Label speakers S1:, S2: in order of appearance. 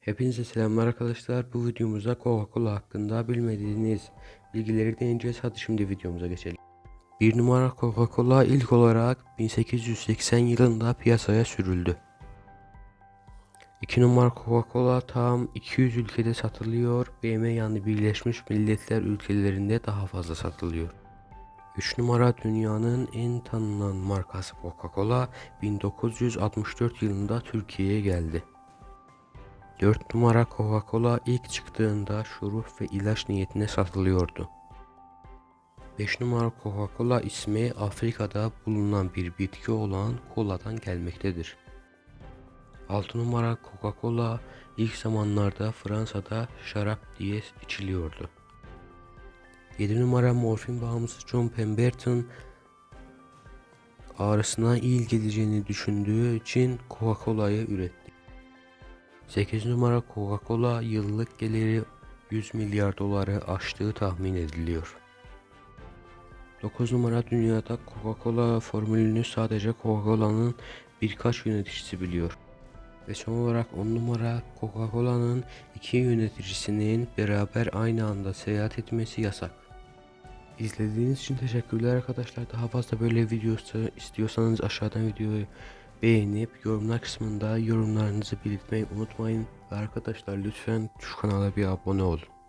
S1: Hepinize selamlar arkadaşlar. Bu videomuzda Coca-Cola hakkında bilmediğiniz bilgileri değineceğiz. Hadi şimdi videomuza geçelim. Bir numara Coca-Cola ilk olarak 1880 yılında piyasaya sürüldü. 2 numara Coca-Cola tam 200 ülkede satılıyor. BM yani Birleşmiş Milletler ülkelerinde daha fazla satılıyor. 3 numara dünyanın en tanınan markası Coca-Cola 1964 yılında Türkiye'ye geldi. 4 numara Coca-Cola ilk çıktığında şurup ve ilaç niyetine satılıyordu. 5 numara Coca-Cola ismi Afrika'da bulunan bir bitki olan koladan gelmektedir. 6 numara Coca-Cola ilk zamanlarda Fransa'da şarap diye içiliyordu. 7 numara morfin bağımlısı John Pemberton ağrısına iyi geleceğini düşündüğü için Coca-Cola'yı üretti. 8 numara Coca-Cola yıllık geliri 100 milyar doları aştığı tahmin ediliyor. 9 numara dünyada Coca-Cola formülünü sadece Coca-Cola'nın birkaç yöneticisi biliyor. Ve son olarak 10 numara Coca-Cola'nın iki yöneticisinin beraber aynı anda seyahat etmesi yasak. İzlediğiniz için teşekkürler arkadaşlar. Daha fazla böyle videosu istiyorsanız aşağıdan videoyu beğenip yorumlar kısmında yorumlarınızı belirtmeyi unutmayın. Ve arkadaşlar lütfen şu kanala bir abone olun.